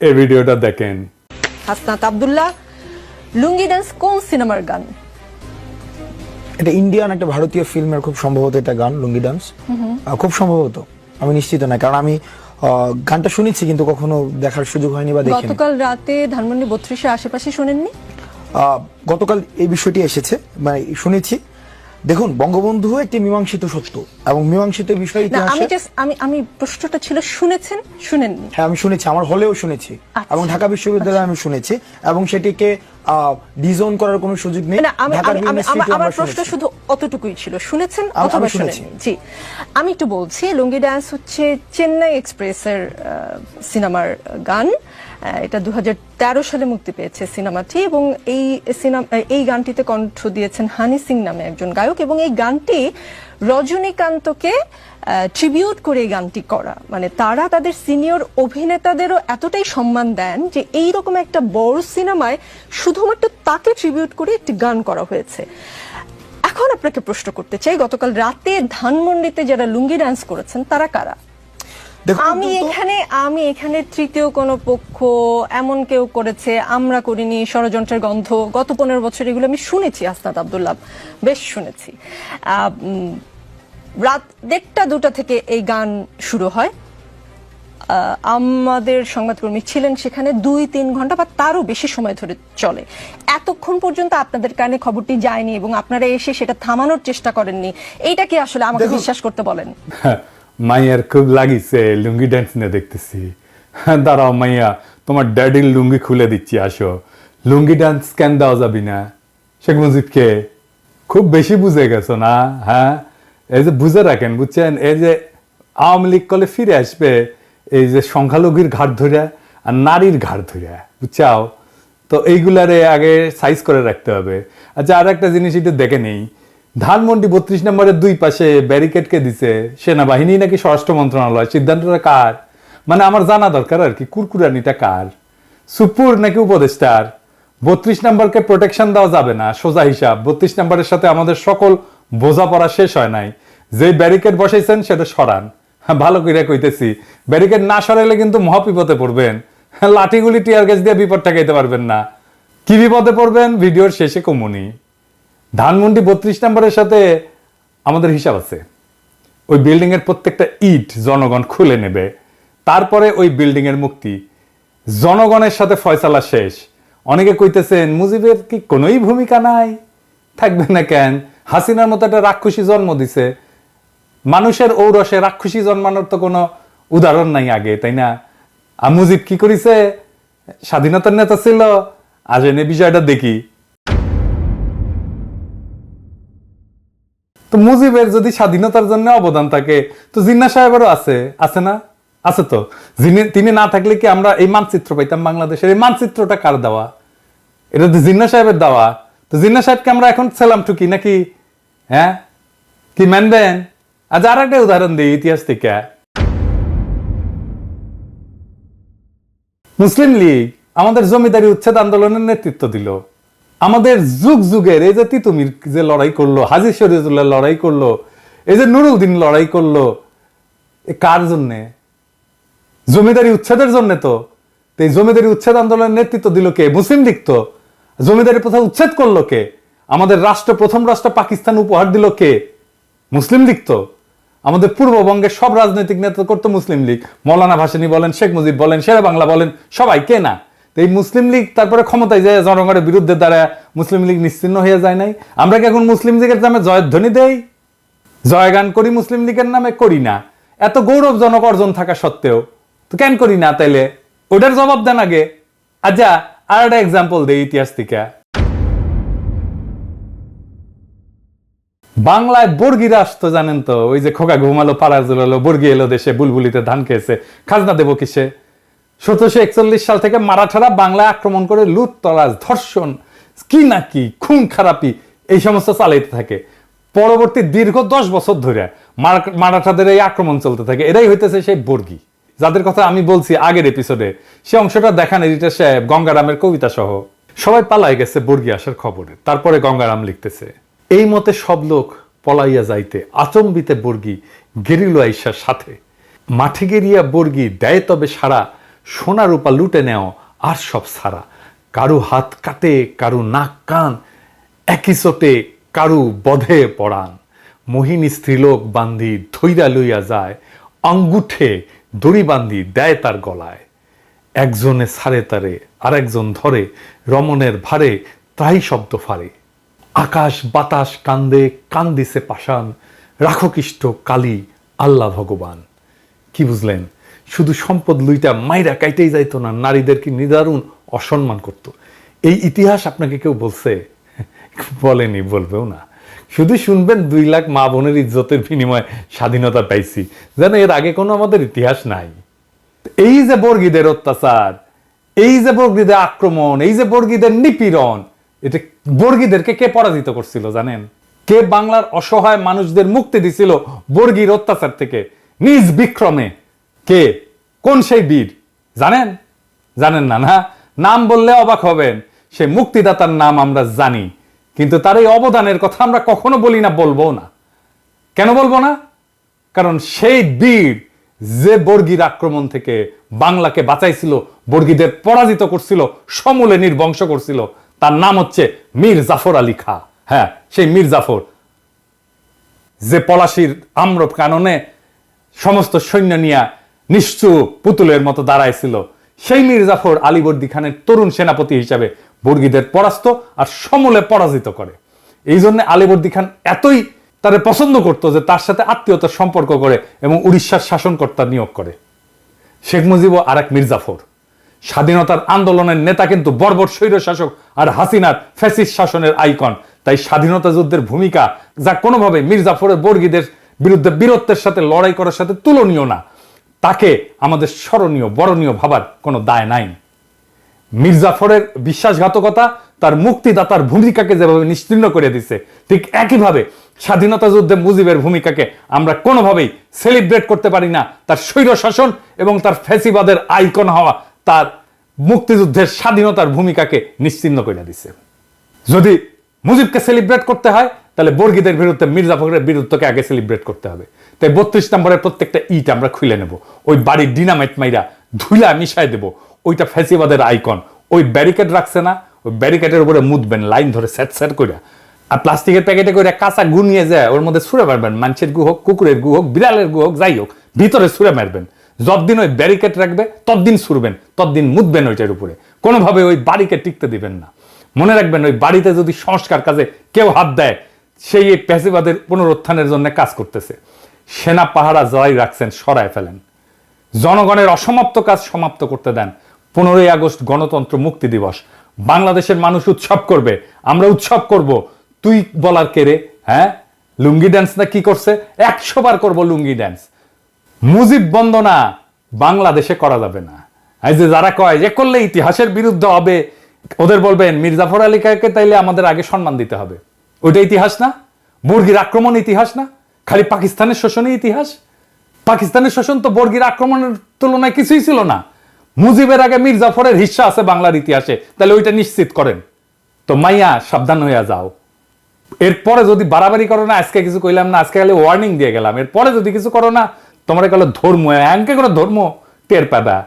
এই ভিডিওটা দেখেন। হাসনাত আব্দুল্লাহ লুঙ্গি ডান্স কোন সিনেমার গান? এটা ইন্ডিয়ান একটা ভারতীয় ফিল্মের খুব সম্ভবত এটা গান লুঙ্গি ডান্স খুব সম্ভবত আমি নিশ্চিত না কারণ আমি আহ, গানটা শুনেছি কিন্তু কখনো দেখার সুযোগ হয়নি বা দেখিনি। গতকাল রাতে ধানমন্ডি বত্রিশের আশেপাশে শোনেননি? আহ, গতকাল এই বিষয়টি এসেছে মানে শুনেছি। দেখুন বঙ্গবন্ধু একটি মীমাংসিত সত্য এবং মীমাংসিত বিষয় আমি আমি আমি প্রশ্নটা ছিল শুনেছেন? শুনেননি? হ্যাঁ আমি শুনেছি আমার হলেও শুনেছি। আচ্ছা। এবং ঢাকা বিশ্ববিদ্যালয়ে আমি শুনেছি এবং সেটিকে ডিজোন করার কোনো সুযোগ নেই। আমার প্রশ্ন শুধু অতটুকুই ছিল। শুনেছেন অথবা আমি শুনেছি। জি। আমি একটু বলছি লুঙ্গি ডান্স হচ্ছে চেন্নাই এক্সপ্রেসের সিনেমার গান। এটা দু হাজার তেরো সালে মুক্তি পেয়েছে সিনেমাটি এবং এই সিনেমা এই গানটিতে কণ্ঠ দিয়েছেন হানি সিং নামে একজন গায়ক এবং এই গানটি রজনীকান্তকে ট্রিবিউট করে এই গানটি করা। মানে তারা তাদের সিনিয়র অভিনেতাদেরও এতটাই সম্মান দেন যে এই রকম একটা বড় সিনেমায় শুধুমাত্র তাকে ট্রিবিউট করে একটি গান করা হয়েছে। এখন আপনাকে প্রশ্ন করতে চাই, গতকাল রাতে ধানমন্ডিতে যারা লুঙ্গি ডান্স করেছেন তারা কারা? আমি এখানে আমি এখানে তৃতীয় কোনো পক্ষ এমন কেউ করেছে আমরা করিনি ষড়যন্ত্রের গন্ধ গত পনেরো বছর এগুলো আমি শুনেছি আস্তাদ আবদুল্লাহ বেশ শুনেছি। আহ, রাত দেড়টা দুটা থেকে এই গান শুরু হয়। আমাদের সংবাদকর্মী ছিলেন সেখানে দুই তিন ঘণ্টা বা তারও বেশি সময় ধরে চলে। এতক্ষণ পর্যন্ত আপনাদের কানে খবরটি যায়নি এবং আপনারা এসে সেটা থামানোর চেষ্টা করেননি। এইটা কি আসলে আমাকে বিশ্বাস করতে বলেন? মাইয়ার খুব লাগিছে, লুঙ্গি ড্যান্স নিয়ে দেখতেছি। দাঁড়াও মাইয়া, তোমার ড্যাডির লুঙ্গি খুলে দিচ্ছি, আসো। লুঙ্গি ডান্স কেন দেওয়া যাবি না? শেখ মুজিবকে? খুব বেশি বুঝে গেছো না? হ্যাঁ? এই যে বুঝে রাখেন, বুঝছেন? এই যে আওয়ামী লীগ কলে ফিরে আসবে, এই যে সংখ্যালঘুর ঘাট ধরে আর নারীর ঘাট ধরে, বুঝছাও? তো এইগুলারে আগে সাইজ করে রাখতে হবে। আচ্ছা আর একটা জিনিস একটু দেখে নেই। ধানমন্ডি বত্রিশ নম্বরের দুই পাশে ব্যারিকেড কে দিছে সেনাবাহিনী নাকি স্বরাষ্ট্র মন্ত্রণালয়? সিদ্ধান্তটা কার? মানে আমার জানা দরকার আর কি কুরকুরানিটা কার? সুপুর নাকি উপদেষ্টার? বত্রিশ নম্বরকে প্রোটেকশন দেওয়া যাবে না সোজা হিসাব। বত্রিশ নম্বরের সাথে আমাদের সকল বোঝাপড়া শেষ হয় নাই। যে ব্যারিকেড বসাইছেন সেটা সরান। হ্যাঁ, ভালো করে কইতেছি ব্যারিকেড না সরাইলে কিন্তু মহাবিপদে পড়বেন। হ্যাঁ, লাঠিগুলি টিয়ার গ্যাস দিয়ে বিপদ ঠেকাইতে পারবেন না। কি বিপদে পড়বেন? ভিডিওর শেষে কমুনি। ধানমন্ডি বত্রিশ নম্বরের সাথে আমাদের হিসাব আছে। ওই বিল্ডিং এর প্রত্যেকটা ইট জনগণ খুলে নেবে। তারপরে ওই বিল্ডিং এর মুক্তি। জনগণের সাথে ফয়সালা শেষ। অনেকে কইতেছেন, মুজিবের কি কোনোই ভূমিকা নাই? থাকবে না কেন? হাসিনার মতো একটা রাক্ষসী জন্ম দিছে। মানুষের ঔরসে রাক্ষসী জন্মানোর তো কোনো উদাহরণ নাই আগে, তাই না? আর মুজিব কি করিছে? স্বাধীনতার নেতা ছিল। আজ এনে বিষয়টা দেখি। তো মুজিবের যদি স্বাধীনতার জন্য অবদান থাকে, তো জিন্না সাহেবেরও আছে আছে না? আছে তো। যিনি তিনি না থাকলে কি আমরা এই মানচিত্র পাইতাম বাংলাদেশের? এই মানচিত্রটা কার দেওয়া? এটা তো জিন্না সাহেবের দেওয়া। তো জিন্না সাহেবকে আমরা এখন ছেলাম টুকি নাকি? হ্যাঁ? কি মানবেন? আজ আর একটা উদাহরণ দিই ইতিহাস থেকে। মুসলিম লীগ আমাদের জমিদারি উচ্ছেদ আন্দোলনের নেতৃত্ব দিল। আমাদের যুগ যুগের, এই যে তিতুমির যে লড়াই করল হাজির শরীয়তুল্লাহ লড়াই করল, এই যে নুরুদ্দিন লড়াই করল, এ কার জন্যে? জমিদারি উচ্ছেদের জন্য তো। এই জমিদারি উচ্ছেদ আন্দোলনের নেতৃত্ব দিল কে? মুসলিম লীগ তো। জমিদারি প্রথা উচ্ছেদ করল কে? আমাদের রাষ্ট্র, প্রথম রাষ্ট্র পাকিস্তান উপহার দিল কে? মুসলিম লীগ তো। আমাদের পূর্ববঙ্গের সব রাজনৈতিক নেতা করতো মুসলিম লীগ। মৌলানা ভাসানী বলেন, শেখ মুজিব বলেন, শেরে বাংলা বলেন, সবাই কে না? তো এই মুসলিম লীগ তারপরে ক্ষমতায় যায়, জনগণের বিরুদ্ধে দ্বারা মুসলিম লীগ নিশ্চিন্ন হয়ে যায় নাই। আমরা কি এখন মুসলিম লীগের নামে জয়ধ্বনি দেই? জয়গান করি মুসলিম লীগের নামে? করি না। এত গৌরবজনক অর্জন থাকা সত্ত্বেও, তো কেন করি না তাইলে? ওটার জবাব দেন আগে। আচ্ছা আর একটা এক্সাম্পল দেই ইতিহাস থেকে। বাংলায় বর্গিরা আসতো জানেন তো? ওই যে খোকা ঘুমালো, পাড়া জুলালো বর্গি এলো দেশে, বুলবুলিতে ধান খেয়েছে। খাজনা দেবো কিসে? সতেরোশো একচল্লিশ সাল থেকে মারাঠারা বাংলায় আক্রমণ করে লুট তরাজ ধর্ষণ, কি না কি, খুন, খারাপি, এই সমস্ত চালাইতে থাকে। পরবর্তী দীর্ঘ দশ বছর ধরে মারাঠাদের এই আক্রমণ চলতে থাকে। এরাই হইতেছে সেই বর্গি। যাদের কথা আমি বলছি আগের এপিসোডে সে অংশটা দেখান এডিটার সাহেব, গঙ্গারামের কবিতা সহ। সবাই পালাই গেছে বর্গি আসার খবরে। তারপরে গঙ্গারাম লিখতেছে, এই মতে সব লোক পলাইয়া যাইতে আচম্বিতে বর্গি গেরিল আইসার সাথে। মাঠে গেরিয়া বর্গি দেয় তবে সারা সোনা রূপা লুটে নেও, আর সব সারা। কারু হাত কাটে, কারু নাক কান, একই চোটে কারু বধে পড়ান মোহিনী স্ত্রীলোক বান্ধি ধৈরা লইয়া যায় অঙ্গুঠে দড়ি বান্ধি দেয় তার গলায়। একজনে সারে তারে আর একজন ধরে, রমণের ভারে তাই শব্দ ফারে। আকাশ বাতাস কান্দে, কান্দিছে পাষাণ, রাখো কৃষ্ট কালী, আল্লাহ ভগবান। কি বুঝলেন? শুধু সম্পদ লুইটা মাইরা কাইতেই যাইতো না, নারীদেরকে নিদারুণ অসম্মান করত। এই ইতিহাস আপনাকে কেউ বলছে? বলেনি, বলবেও না। শুধু শুনবেন, দুই লাখ মা বোনের ইজ্জতের বিনিময়ে স্বাধীনতা পাইছি। যেন এর আগে কোনো আমাদের ইতিহাস নাই। এই যে বর্গীদের অত্যাচার, এই যে বর্গীদের আক্রমণ, এই যে বর্গীদের নিপীড়ন, এটা বর্গীদেরকে কে পরাজিত করছিল জানেন? কে বাংলার অসহায় মানুষদের মুক্তি দিছিল বর্গীর অত্যাচার থেকে? নিজ বিক্রমে। কে? কোন সেই বীর? জানেন? জানেন না না? নাম বললে অবাক হবেন। সে মুক্তিদাতার নাম আমরা জানি, কিন্তু তার এই অবদানের কথা আমরা কখনো বলি না বলব না। কেন বলব না? কারণ সেই বীর যে বর্গীর আক্রমণ থেকে বাংলাকে বাঁচাইছিল, বর্গীদের পরাজিত করছিল, সমূলে নির্বংশ করছিল, তার নাম হচ্ছে মীর জাফর আলী খা। হ্যাঁ সেই মীর জাফর। যে পলাশির আম্র কাননে সমস্ত সৈন্য নিয়ে নিশ্চুপ পুতুলের মতো দাঁড়াইছিল। সেই মীর জাফর আলীবর্দী খানের তরুণ সেনাপতি হিসাবে বর্গীদের পরাস্ত আর সমূলে পরাজিত করে। এই জন্য আলীবর্দী খান এতই তারে পছন্দ করত যে তার সাথে আত্মীয়তার সম্পর্ক করে এবং উড়িষ্যার শাসনকর্তা নিয়োগ করে। শেখ মুজিবও আর এক মির্জাফর। স্বাধীনতার আন্দোলনের নেতা কিন্তু বর্বর স্বৈর শাসক আর হাসিনার ফ্যাসিস্ট শাসনের আইকন। তাই স্বাধীনতা যুদ্ধের ভূমিকা যা কোনোভাবে মির্জাফরের বর্গীদের বিরুদ্ধে বীরত্বের সাথে লড়াই করার সাথে তুলনীয় না। তাকে আমাদের স্মরণীয়, বরণীয় ভাবার কোনো দায় নাই। মির্জাফরের বিশ্বাসঘাতকতা তার মুক্তিদাতার ভূমিকাকে যেভাবে নিশ্চিন্ন করে দিছে, ঠিক একইভাবে স্বাধীনতা যুদ্ধে মুজিবের ভূমিকাকে আমরা কোনোভাবেই সেলিব্রেট করতে পারি না। তার স্বৈর শাসন এবং তার ফ্যাসিবাদের আইকন হওয়া তার মুক্তিযুদ্ধের স্বাধীনতার ভূমিকাকে নিশ্চিন্ন করে দিছে। যদি মুজিবকে সেলিব্রেট করতে হয় তাহলে বর্গীদের বিরুদ্ধে মির্জাফরের বিরুদ্ধকে আগে সেলিব্রেট করতে হবে। তাই বত্রিশ নম্বরের প্রত্যেকটা ইট আমরা খুলে নেব। ওই বাড়ির ডিনামাইট মাইরা ধুলা মিশাই দেব। ওইটা ফ্যাসিবাদের আইকন ওই ব্যারিকেড রাখছে না, ওই ব্যারিকেডের উপরে মুদবেন লাইন ধরে স্যাট স্যাট করে আর প্লাস্টিকের প্যাকেটে করে কাঁচা গু নিয়ে যায়, ওর মধ্যে ছুঁড়ে মারবেন। মানুষের গু হোক, কুকুরের গু হোক, বিড়ালের গু হোক, যাই হোক, ভিতরে ছুঁড়ে মারবেন। যতদিন ওই ব্যারিকেড রাখবে, ততদিন ছুড়বেন, ততদিন মুদবেন ওইটার উপরে। কোনোভাবে ওই বাড়িকে টিকতে দিবেন না। মনে রাখবেন ওই বাড়িতে যদি সংস্কার কাজে কেউ হাত দেয় সেই এই প্যাসিবাদের পুনরুত্থানের জন্য কাজ করতেছে। সেনা পাহারা জয় রাখছেন, সরায় ফেলেন। জনগণের অসমাপ্ত কাজ সমাপ্ত করতে দেন। পনেরোই আগস্ট গণতন্ত্র মুক্তি দিবস। বাংলাদেশের মানুষ উৎসব করবে। আমরা উৎসব করব। তুই বলার কেরে হ্যাঁ? লুঙ্গি ড্যান্স না কি করছে? একশো বার করব লুঙ্গি ড্যান্স মুজিব বন্দনা বাংলাদেশে করা যাবে না। এই যে যারা কয় যে করলে ইতিহাসের বিরুদ্ধে হবে, ওদের বলবেন, মির্জাফর আলী কাকে তাইলে আমাদের আগে সম্মান দিতে হবে। ওইটা ইতিহাস না? বর্গির আক্রমণ ইতিহাস না? খালি পাকিস্তানের শোষণই ইতিহাস? পাকিস্তানের শোষণ তো বর্গির আক্রমণের তুলনায় কিছুই ছিল না। মুজিবের আগে মীর জাফরের হিস্সা আছে বাংলার ইতিহাসে। তাহলে ওইটা নিশ্চিত করেন। তো মাইয়া, সাবধান হইয়া যাও। এরপরে যদি বাড়াবাড়ি করো না, আজকে কিছু কইলাম না, আজকে খালি ওয়ার্নিং দিয়ে গেলাম। এরপরে যদি কিছু করো না, তোমরা গেলো ধর্ম অ্যাঙ্কে করে ধর্ম টের পাবা।